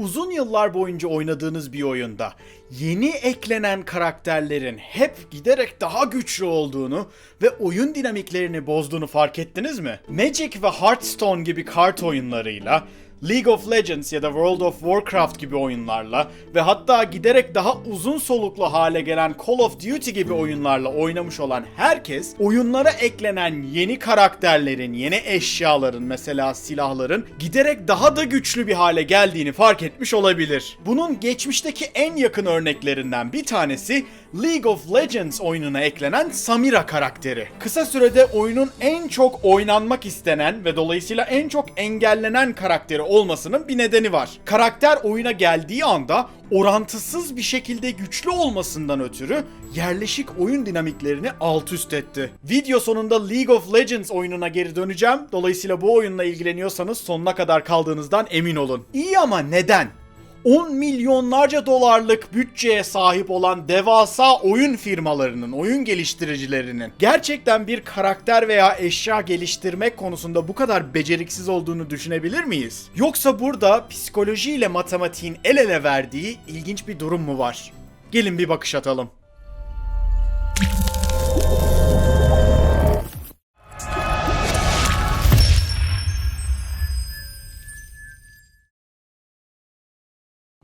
Uzun yıllar boyunca oynadığınız bir oyunda yeni eklenen karakterlerin hep giderek daha güçlü olduğunu ve oyun dinamiklerini bozduğunu fark ettiniz mi? Magic ve Hearthstone gibi kart oyunlarıyla League of Legends ya da World of Warcraft gibi oyunlarla ve hatta giderek daha uzun soluklu hale gelen Call of Duty gibi oyunlarla oynamış olan herkes oyunlara eklenen yeni karakterlerin, yeni eşyaların mesela silahların giderek daha da güçlü bir hale geldiğini fark etmiş olabilir. Bunun geçmişteki en yakın örneklerinden bir tanesi League of Legends oyununa eklenen Samira karakteri. Kısa sürede oyunun en çok oynanmak istenen ve dolayısıyla en çok engellenen karakteri olmasının bir nedeni var. Karakter oyuna geldiği anda orantısız bir şekilde güçlü olmasından ötürü yerleşik oyun dinamiklerini alt üst etti. Video sonunda League of Legends oyununa geri döneceğim. Dolayısıyla bu oyunla ilgileniyorsanız sonuna kadar kaldığınızdan emin olun. İyi ama neden? 10 milyonlarca dolarlık bütçeye sahip olan devasa oyun firmalarının, oyun geliştiricilerinin gerçekten bir karakter veya eşya geliştirmek konusunda bu kadar beceriksiz olduğunu düşünebilir miyiz? Yoksa burada psikoloji ile matematiğin el ele verdiği ilginç bir durum mu var? Gelin bir bakış atalım.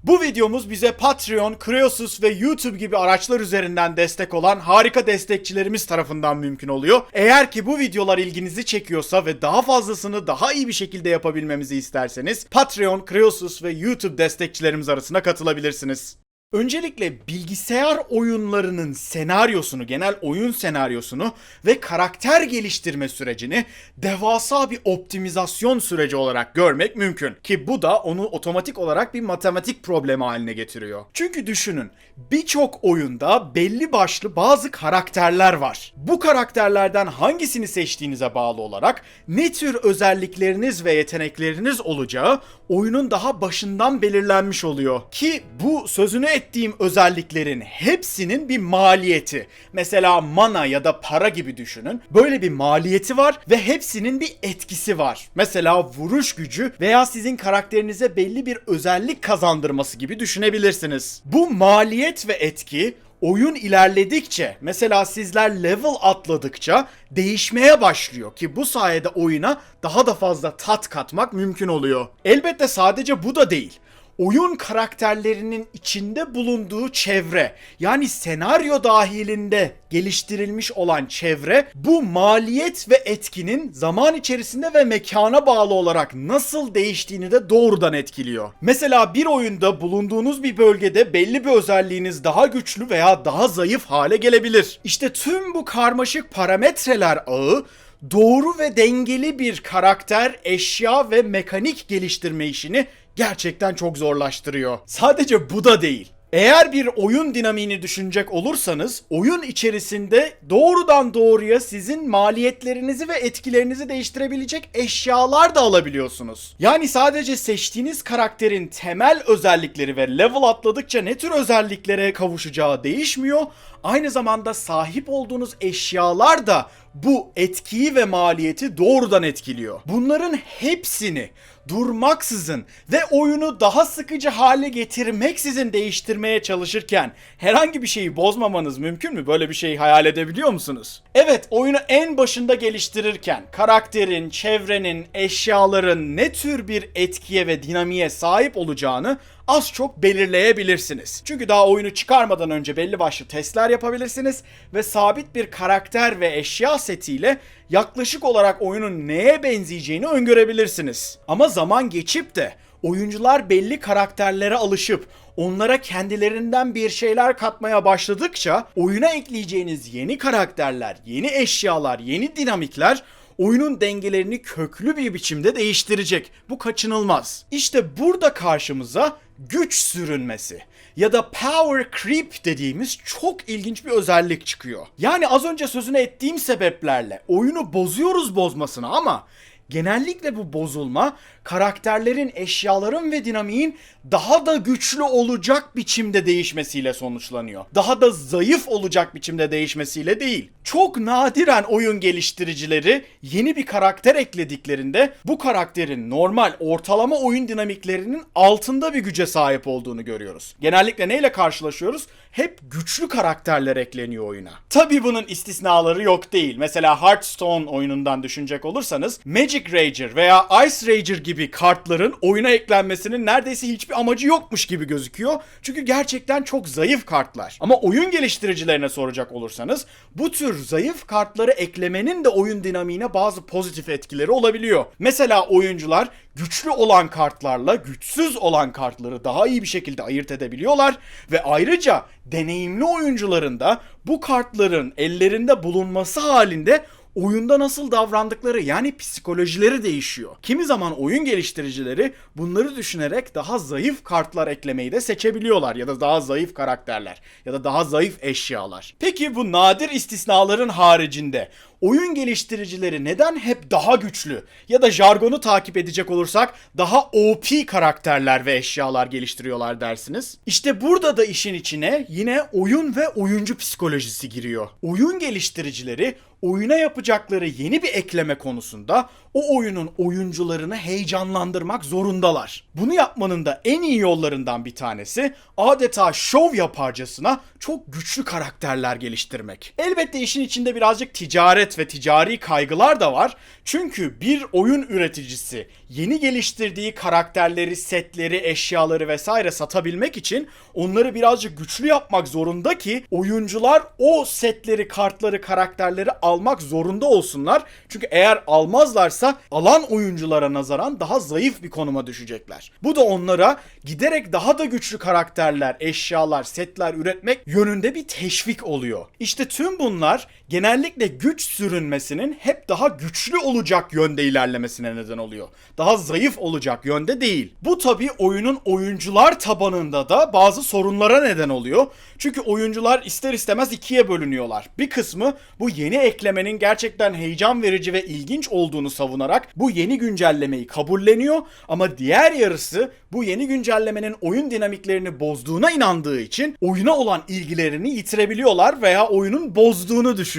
Bu videomuz bize Patreon, Kreosus ve YouTube gibi araçlar üzerinden destek olan harika destekçilerimiz tarafından mümkün oluyor. Eğer ki bu videolar ilginizi çekiyorsa ve daha fazlasını daha iyi bir şekilde yapabilmemizi isterseniz Patreon, Kreosus ve YouTube destekçilerimiz arasına katılabilirsiniz. Öncelikle bilgisayar oyunlarının senaryosunu, genel oyun senaryosunu ve karakter geliştirme sürecini devasa bir optimizasyon süreci olarak görmek mümkün. Ki bu da onu otomatik olarak bir matematik problemi haline getiriyor. Çünkü düşünün, birçok oyunda belli başlı bazı karakterler var. Bu karakterlerden hangisini seçtiğinize bağlı olarak ne tür özellikleriniz ve yetenekleriniz olacağı oyunun daha başından belirlenmiş oluyor. Ki bu sözünü ettiğim özelliklerin hepsinin bir maliyeti. Mesela mana ya da para gibi düşünün. Böyle bir maliyeti var ve hepsinin bir etkisi var. Mesela vuruş gücü veya sizin karakterinize belli bir özellik kazandırması gibi düşünebilirsiniz. Bu maliyet ve etki oyun ilerledikçe mesela sizler level atladıkça değişmeye başlıyor ki bu sayede oyuna daha da fazla tat katmak mümkün oluyor. Elbette sadece bu da değil oyun karakterlerinin içinde bulunduğu çevre yani senaryo dahilinde geliştirilmiş olan çevre bu maliyet ve etkinin zaman içerisinde ve mekana bağlı olarak nasıl değiştiğini de doğrudan etkiliyor. Mesela bir oyunda bulunduğunuz bir bölgede belli bir özelliğiniz daha güçlü veya daha zayıf hale gelebilir. İşte tüm bu karmaşık parametreler ağı doğru ve dengeli bir karakter, eşya ve mekanik geliştirme işini gerçekten çok zorlaştırıyor. Sadece bu da değil. Eğer bir oyun dinamiğini düşünecek olursanız oyun içerisinde doğrudan doğruya sizin maliyetlerinizi ve etkilerinizi değiştirebilecek eşyalar da alabiliyorsunuz. Yani sadece seçtiğiniz karakterin temel özellikleri ve level atladıkça ne tür özelliklere kavuşacağı değişmiyor. Aynı zamanda sahip olduğunuz eşyalar da bu etkiyi ve maliyeti doğrudan etkiliyor. Bunların hepsini durmaksızın ve oyunu daha sıkıcı hale getirmeksizin değiştirmeye çalışırken herhangi bir şeyi bozmamanız mümkün mü? Böyle bir şeyi hayal edebiliyor musunuz? Evet, oyunu en başında geliştirirken karakterin, çevrenin, eşyaların ne tür bir etkiye ve dinamiğe sahip olacağını az çok belirleyebilirsiniz. Çünkü daha oyunu çıkarmadan önce belli başlı testler yapabilirsiniz ve sabit bir karakter ve eşya setiyle yaklaşık olarak oyunun neye benzeyeceğini öngörebilirsiniz. Ama zaman geçip de oyuncular belli karakterlere alışıp onlara kendilerinden bir şeyler katmaya başladıkça oyuna ekleyeceğiniz yeni karakterler, yeni eşyalar, yeni dinamikler oyunun dengelerini köklü bir biçimde değiştirecek. Bu kaçınılmaz. İşte burada karşımıza güç sürünmesi ya da power creep dediğimiz çok ilginç bir özellik çıkıyor. Yani az önce sözünü ettiğim sebeplerle oyunu bozuyoruz bozmasına ama Genellikle bu bozulma karakterlerin, eşyaların ve dinamiğin daha da güçlü olacak biçimde değişmesiyle sonuçlanıyor. Daha da zayıf olacak biçimde değişmesiyle değil. Çok nadiren oyun geliştiricileri yeni bir karakter eklediklerinde bu karakterin normal ortalama oyun dinamiklerinin altında bir güce sahip olduğunu görüyoruz. Genellikle neyle karşılaşıyoruz? Hep güçlü karakterler ekleniyor oyuna. Tabi bunun istisnaları yok değil. Mesela Hearthstone oyunundan düşünecek olursanız Magic Rager veya Ice Rager gibi kartların oyuna eklenmesinin neredeyse hiçbir amacı yokmuş gibi gözüküyor. Çünkü gerçekten çok zayıf kartlar. Ama oyun geliştiricilerine soracak olursanız bu tür zayıf kartları eklemenin de oyun dinamiğine bazı pozitif etkileri olabiliyor. Mesela oyuncular güçlü olan kartlarla güçsüz olan kartları daha iyi bir şekilde ayırt edebiliyorlar ve ayrıca deneyimli oyuncuların da bu kartların ellerinde bulunması halinde oyunda nasıl davrandıkları yani psikolojileri değişiyor. Kimi zaman oyun geliştiricileri bunları düşünerek daha zayıf kartlar eklemeyi de seçebiliyorlar ya da daha zayıf karakterler ya da daha zayıf eşyalar. Peki bu nadir istisnaların haricinde oyun geliştiricileri neden hep daha güçlü ya da jargonu takip edecek olursak daha OP karakterler ve eşyalar geliştiriyorlar dersiniz? İşte burada da işin içine yine oyun ve oyuncu psikolojisi giriyor. Oyun geliştiricileri oyuna yapacakları yeni bir ekleme konusunda o oyunun oyuncularını heyecanlandırmak zorundalar. Bunu yapmanın da en iyi yollarından bir tanesi adeta şov yaparcasına çok güçlü karakterler geliştirmek. Elbette işin içinde birazcık ticaret ve ticari kaygılar da var. Çünkü bir oyun üreticisi yeni geliştirdiği karakterleri, setleri, eşyaları vesaire satabilmek için onları birazcık güçlü yapmak zorunda ki oyuncular o setleri, kartları, karakterleri almak zorunda olsunlar. Çünkü eğer almazlarsa alan oyunculara nazaran daha zayıf bir konuma düşecekler. Bu da onlara giderek daha da güçlü karakterler, eşyalar, setler üretmek yönünde bir teşvik oluyor. İşte tüm bunlar genellikle güç sürünmesinin hep daha güçlü olacak yönde ilerlemesine neden oluyor. Daha zayıf olacak yönde değil. Bu tabi oyunun oyuncular tabanında da bazı sorunlara neden oluyor. Çünkü oyuncular ister istemez ikiye bölünüyorlar. Bir kısmı bu yeni eklemenin gerçekten heyecan verici ve ilginç olduğunu savunarak bu yeni güncellemeyi kabulleniyor ama diğer yarısı bu yeni güncellemenin oyun dinamiklerini bozduğuna inandığı için oyuna olan ilgilerini yitirebiliyorlar veya oyunun bozduğunu düşünüyorlar.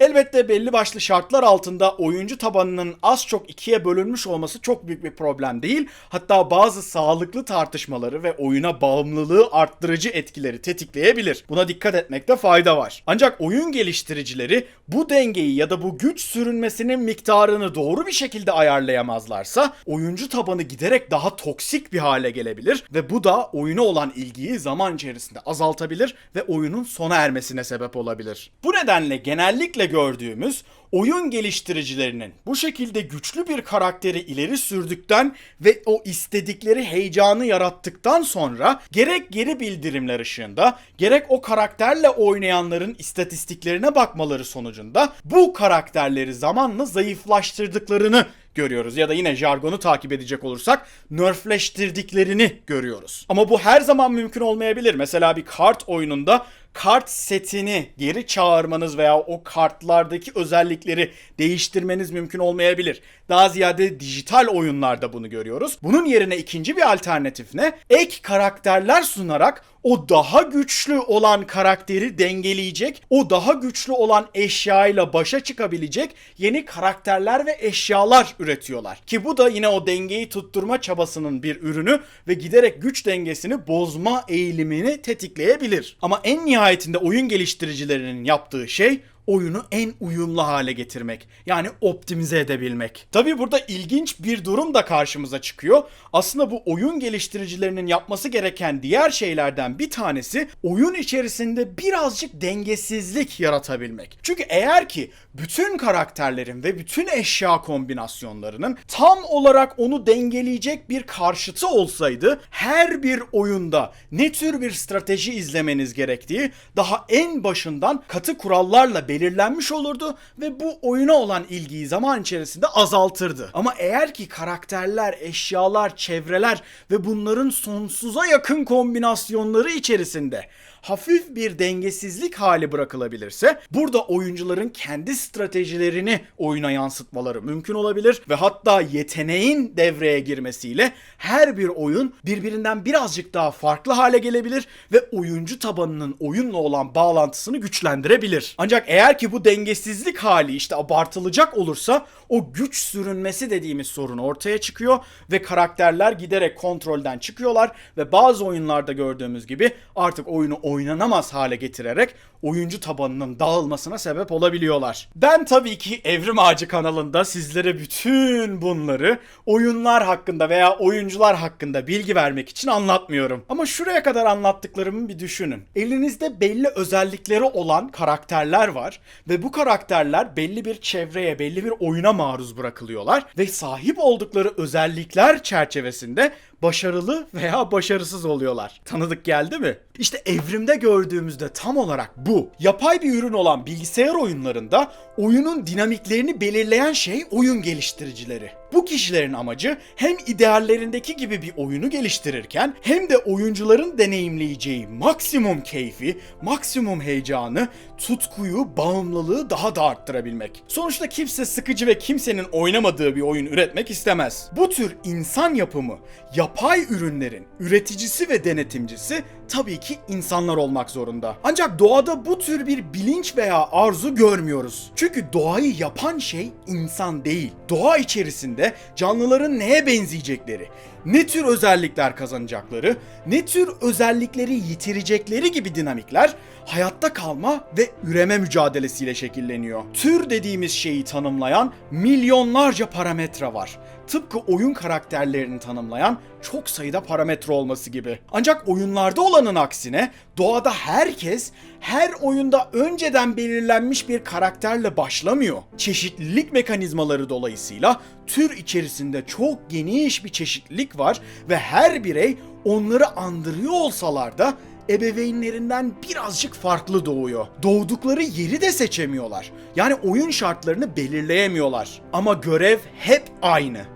Elbette belli başlı şartlar altında oyuncu tabanının az çok ikiye bölünmüş olması çok büyük bir problem değil. Hatta bazı sağlıklı tartışmaları ve oyuna bağımlılığı arttırıcı etkileri tetikleyebilir. Buna dikkat etmekte fayda var. Ancak oyun geliştiricileri bu dengeyi ya da bu güç sürünmesinin miktarını doğru bir şekilde ayarlayamazlarsa oyuncu tabanı giderek daha toksik bir hale gelebilir ve bu da oyuna olan ilgiyi zaman içerisinde azaltabilir ve oyunun sona ermesine sebep olabilir. Bu nedenle genellikle gördüğümüz oyun geliştiricilerinin bu şekilde güçlü bir karakteri ileri sürdükten ve o istedikleri heyecanı yarattıktan sonra gerek geri bildirimler ışığında gerek o karakterle oynayanların istatistiklerine bakmaları sonucunda bu karakterleri zamanla zayıflaştırdıklarını görüyoruz. Ya da yine jargonu takip edecek olursak nerfleştirdiklerini görüyoruz. Ama bu her zaman mümkün olmayabilir. Mesela bir kart oyununda kart setini geri çağırmanız veya o kartlardaki özellikleri değiştirmeniz mümkün olmayabilir. Daha ziyade dijital oyunlarda bunu görüyoruz. Bunun yerine ikinci bir alternatif ne? Ek karakterler sunarak o daha güçlü olan karakteri dengeleyecek, o daha güçlü olan eşyayla başa çıkabilecek yeni karakterler ve eşyalar üretiyorlar. Ki bu da yine o dengeyi tutturma çabasının bir ürünü ve giderek güç dengesini bozma eğilimini tetikleyebilir. Ama en nihayetinde oyun geliştiricilerinin yaptığı şey oyunu en uyumlu hale getirmek. Yani optimize edebilmek. Tabi burada ilginç bir durum da karşımıza çıkıyor. Aslında bu oyun geliştiricilerinin yapması gereken diğer şeylerden bir tanesi oyun içerisinde birazcık dengesizlik yaratabilmek. Çünkü eğer ki bütün karakterlerin ve bütün eşya kombinasyonlarının tam olarak onu dengeleyecek bir karşıtı olsaydı her bir oyunda ne tür bir strateji izlemeniz gerektiği daha en başından katı kurallarla belirlenmiş olurdu ve bu oyuna olan ilgiyi zaman içerisinde azaltırdı. Ama eğer ki karakterler, eşyalar, çevreler ve bunların sonsuza yakın kombinasyonları içerisinde hafif bir dengesizlik hali bırakılabilirse burada oyuncuların kendi stratejilerini oyuna yansıtmaları mümkün olabilir ve hatta yeteneğin devreye girmesiyle her bir oyun birbirinden birazcık daha farklı hale gelebilir ve oyuncu tabanının oyunla olan bağlantısını güçlendirebilir. Ancak eğer ki bu dengesizlik hali işte abartılacak olursa o güç sürünmesi dediğimiz sorun ortaya çıkıyor ve karakterler giderek kontrolden çıkıyorlar ve bazı oyunlarda gördüğümüz gibi artık oyunu oynanamaz hale getirerek oyuncu tabanının dağılmasına sebep olabiliyorlar. Ben tabii ki Evrim Ağacı kanalında sizlere bütün bunları oyunlar hakkında veya oyuncular hakkında bilgi vermek için anlatmıyorum. Ama şuraya kadar anlattıklarımı bir düşünün. Elinizde belli özellikleri olan karakterler var ve bu karakterler belli bir çevreye, belli bir oyuna maruz bırakılıyorlar ve sahip oldukları özellikler çerçevesinde başarılı veya başarısız oluyorlar. Tanıdık geldi mi? İşte evrimde gördüğümüzde tam olarak bu. Yapay bir ürün olan bilgisayar oyunlarında oyunun dinamiklerini belirleyen şey oyun geliştiricileri. Bu kişilerin amacı hem ideallerindeki gibi bir oyunu geliştirirken hem de oyuncuların deneyimleyeceği maksimum keyfi, maksimum heyecanı, tutkuyu, bağımlılığı daha da arttırabilmek. Sonuçta kimse sıkıcı ve kimsenin oynamadığı bir oyun üretmek istemez. Bu tür insan yapımı, yapay ürünlerin üreticisi ve denetimcisi tabii ki insanlar olmak zorunda. Ancak doğada bu tür bir bilinç veya arzu görmüyoruz. Çünkü doğayı yapan şey insan değil. Doğa içerisinde canlıların neye benzeyecekleri, ne tür özellikler kazanacakları, ne tür özellikleri yitirecekleri gibi dinamikler hayatta kalma ve üreme mücadelesiyle şekilleniyor. Tür dediğimiz şeyi tanımlayan milyonlarca parametre var. Tıpkı oyun karakterlerini tanımlayan çok sayıda parametre olması gibi. Ancak oyunlarda olanın aksine doğada herkes her oyunda önceden belirlenmiş bir karakterle başlamıyor. Çeşitlilik mekanizmaları dolayısıyla tür içerisinde çok geniş bir çeşitlilik var ve her birey onları andırıyor olsalar da ebeveynlerinden birazcık farklı doğuyor. Doğdukları yeri de seçemiyorlar. Yani oyun şartlarını belirleyemiyorlar. Ama görev hep aynı.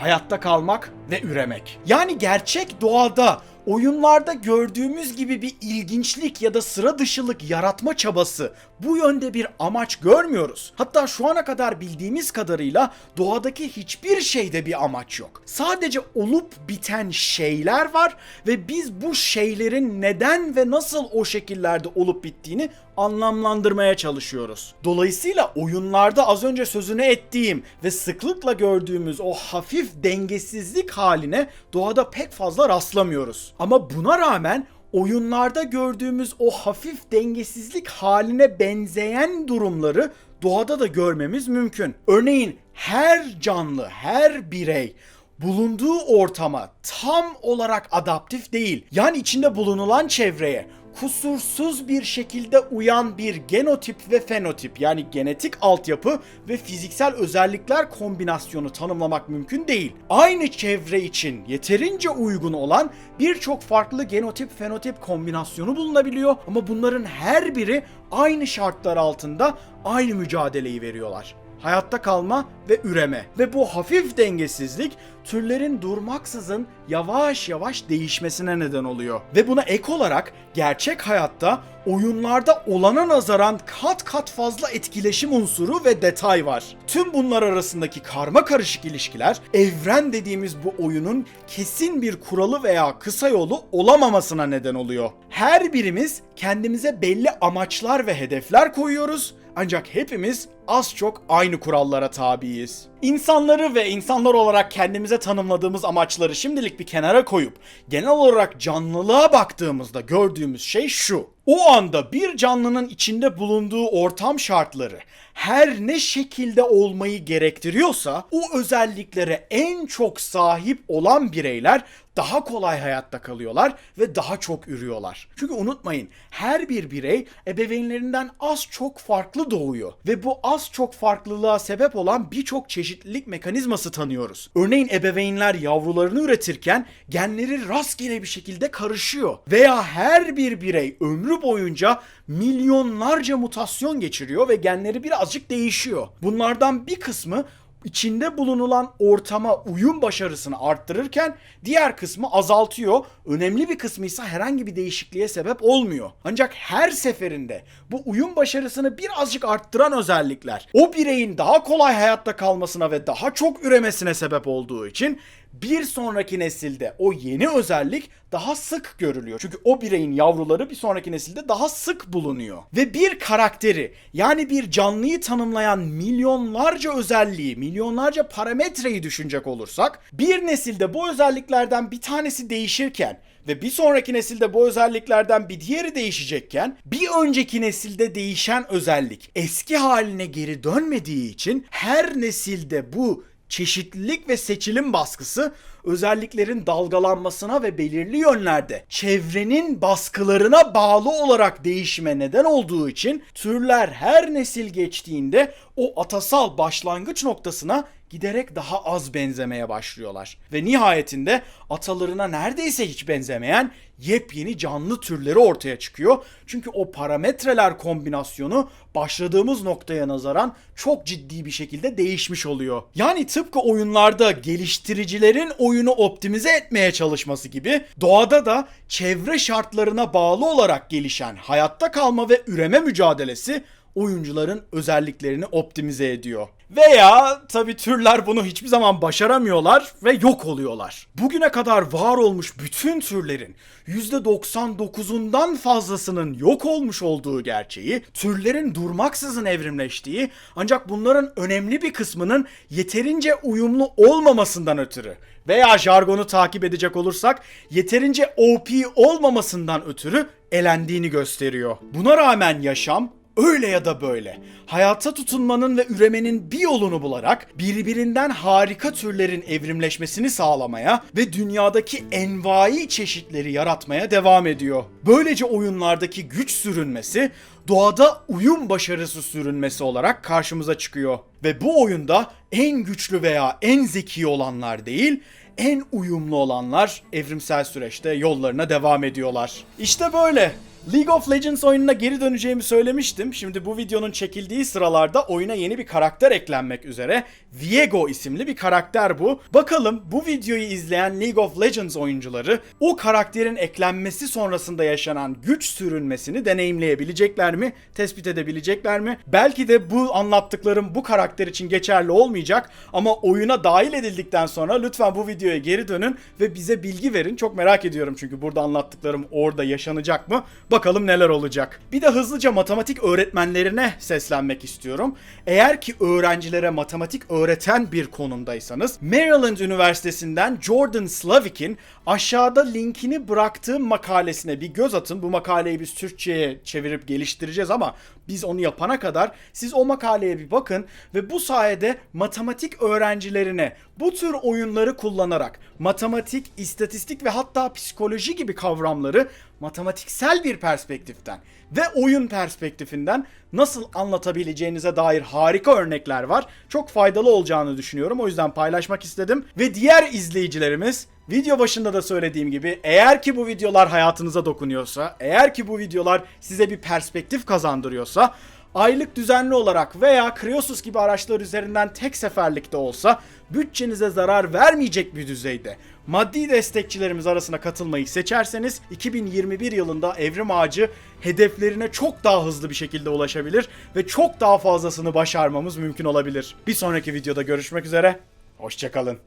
Hayatta kalmak ve üremek. Yani gerçek doğada oyunlarda gördüğümüz gibi bir ilginçlik ya da sıra dışılık yaratma çabası bu yönde bir amaç görmüyoruz. Hatta şu ana kadar bildiğimiz kadarıyla doğadaki hiçbir şeyde bir amaç yok. Sadece olup biten şeyler var ve biz bu şeylerin neden ve nasıl o şekillerde olup bittiğini anlamlandırmaya çalışıyoruz. Dolayısıyla oyunlarda az önce sözünü ettiğim ve sıklıkla gördüğümüz o hafif dengesizlik haline doğada pek fazla rastlamıyoruz. Ama buna rağmen oyunlarda gördüğümüz o hafif dengesizlik haline benzeyen durumları doğada da görmemiz mümkün. Örneğin her canlı, her birey bulunduğu ortama tam olarak adaptif değil. Yani içinde bulunulan çevreye kusursuz bir şekilde uyan bir genotip ve fenotip yani genetik altyapı ve fiziksel özellikler kombinasyonu tanımlamak mümkün değil. Aynı çevre için yeterince uygun olan birçok farklı genotip fenotip kombinasyonu bulunabiliyor ama bunların her biri aynı şartlar altında aynı mücadeleyi veriyorlar hayatta kalma ve üreme. Ve bu hafif dengesizlik türlerin durmaksızın yavaş yavaş değişmesine neden oluyor. Ve buna ek olarak gerçek hayatta oyunlarda olana nazaran kat kat fazla etkileşim unsuru ve detay var. Tüm bunlar arasındaki karma karışık ilişkiler evren dediğimiz bu oyunun kesin bir kuralı veya kısa yolu olamamasına neden oluyor. Her birimiz kendimize belli amaçlar ve hedefler koyuyoruz ancak hepimiz az çok aynı kurallara tabiiz. İnsanları ve insanlar olarak kendimize tanımladığımız amaçları şimdilik bir kenara koyup genel olarak canlılığa baktığımızda gördüğümüz şey şu. O anda bir canlının içinde bulunduğu ortam şartları her ne şekilde olmayı gerektiriyorsa o özelliklere en çok sahip olan bireyler daha kolay hayatta kalıyorlar ve daha çok ürüyorlar. Çünkü unutmayın her bir birey ebeveynlerinden az çok farklı doğuyor ve bu az çok farklılığa sebep olan birçok çeşitlilik mekanizması tanıyoruz. Örneğin ebeveynler yavrularını üretirken genleri rastgele bir şekilde karışıyor veya her bir birey ömrü boyunca milyonlarca mutasyon geçiriyor ve genleri birazcık değişiyor. Bunlardan bir kısmı içinde bulunulan ortama uyum başarısını arttırırken diğer kısmı azaltıyor. Önemli bir kısmı ise herhangi bir değişikliğe sebep olmuyor. Ancak her seferinde bu uyum başarısını birazcık arttıran özellikler o bireyin daha kolay hayatta kalmasına ve daha çok üremesine sebep olduğu için bir sonraki nesilde o yeni özellik daha sık görülüyor. Çünkü o bireyin yavruları bir sonraki nesilde daha sık bulunuyor. Ve bir karakteri yani bir canlıyı tanımlayan milyonlarca özelliği, milyonlarca parametreyi düşünecek olursak bir nesilde bu özelliklerden bir tanesi değişirken ve bir sonraki nesilde bu özelliklerden bir diğeri değişecekken bir önceki nesilde değişen özellik eski haline geri dönmediği için her nesilde bu çeşitlilik ve seçilim baskısı özelliklerin dalgalanmasına ve belirli yönlerde çevrenin baskılarına bağlı olarak değişime neden olduğu için türler her nesil geçtiğinde o atasal başlangıç noktasına giderek daha az benzemeye başlıyorlar. Ve nihayetinde atalarına neredeyse hiç benzemeyen yepyeni canlı türleri ortaya çıkıyor. Çünkü o parametreler kombinasyonu başladığımız noktaya nazaran çok ciddi bir şekilde değişmiş oluyor. Yani tıpkı oyunlarda geliştiricilerin oyunu optimize etmeye çalışması gibi doğada da çevre şartlarına bağlı olarak gelişen hayatta kalma ve üreme mücadelesi oyuncuların özelliklerini optimize ediyor. Veya tabi türler bunu hiçbir zaman başaramıyorlar ve yok oluyorlar. Bugüne kadar var olmuş bütün türlerin %99'undan fazlasının yok olmuş olduğu gerçeği, türlerin durmaksızın evrimleştiği ancak bunların önemli bir kısmının yeterince uyumlu olmamasından ötürü veya jargonu takip edecek olursak yeterince OP olmamasından ötürü elendiğini gösteriyor. Buna rağmen yaşam öyle ya da böyle hayata tutunmanın ve üremenin bir yolunu bularak birbirinden harika türlerin evrimleşmesini sağlamaya ve dünyadaki envai çeşitleri yaratmaya devam ediyor. Böylece oyunlardaki güç sürünmesi doğada uyum başarısı sürünmesi olarak karşımıza çıkıyor. Ve bu oyunda en güçlü veya en zeki olanlar değil, en uyumlu olanlar evrimsel süreçte yollarına devam ediyorlar. İşte böyle. League of Legends oyununa geri döneceğimi söylemiştim. Şimdi bu videonun çekildiği sıralarda oyuna yeni bir karakter eklenmek üzere. Viego isimli bir karakter bu. Bakalım bu videoyu izleyen League of Legends oyuncuları o karakterin eklenmesi sonrasında yaşanan güç sürünmesini deneyimleyebilecekler mi? Tespit edebilecekler mi? Belki de bu anlattıklarım bu karakter için geçerli olmayacak ama oyuna dahil edildikten sonra lütfen bu videoya geri dönün ve bize bilgi verin. Çok merak ediyorum çünkü burada anlattıklarım orada yaşanacak mı? Bakalım neler olacak. Bir de hızlıca matematik öğretmenlerine seslenmek istiyorum. Eğer ki öğrencilere matematik öğreten bir konumdaysanız Maryland Üniversitesi'nden Jordan Slavik'in aşağıda linkini bıraktığım makalesine bir göz atın. Bu makaleyi biz Türkçe'ye çevirip geliştireceğiz ama biz onu yapana kadar siz o makaleye bir bakın ve bu sayede matematik öğrencilerine bu tür oyunları kullanarak matematik, istatistik ve hatta psikoloji gibi kavramları matematiksel bir perspektiften ve oyun perspektifinden nasıl anlatabileceğinize dair harika örnekler var. Çok faydalı olacağını düşünüyorum. O yüzden paylaşmak istedim. Ve diğer izleyicilerimiz Video başında da söylediğim gibi eğer ki bu videolar hayatınıza dokunuyorsa, eğer ki bu videolar size bir perspektif kazandırıyorsa aylık düzenli olarak veya Kriosus gibi araçlar üzerinden tek seferlikte olsa bütçenize zarar vermeyecek bir düzeyde maddi destekçilerimiz arasına katılmayı seçerseniz 2021 yılında Evrim Ağacı hedeflerine çok daha hızlı bir şekilde ulaşabilir ve çok daha fazlasını başarmamız mümkün olabilir. Bir sonraki videoda görüşmek üzere, hoşçakalın.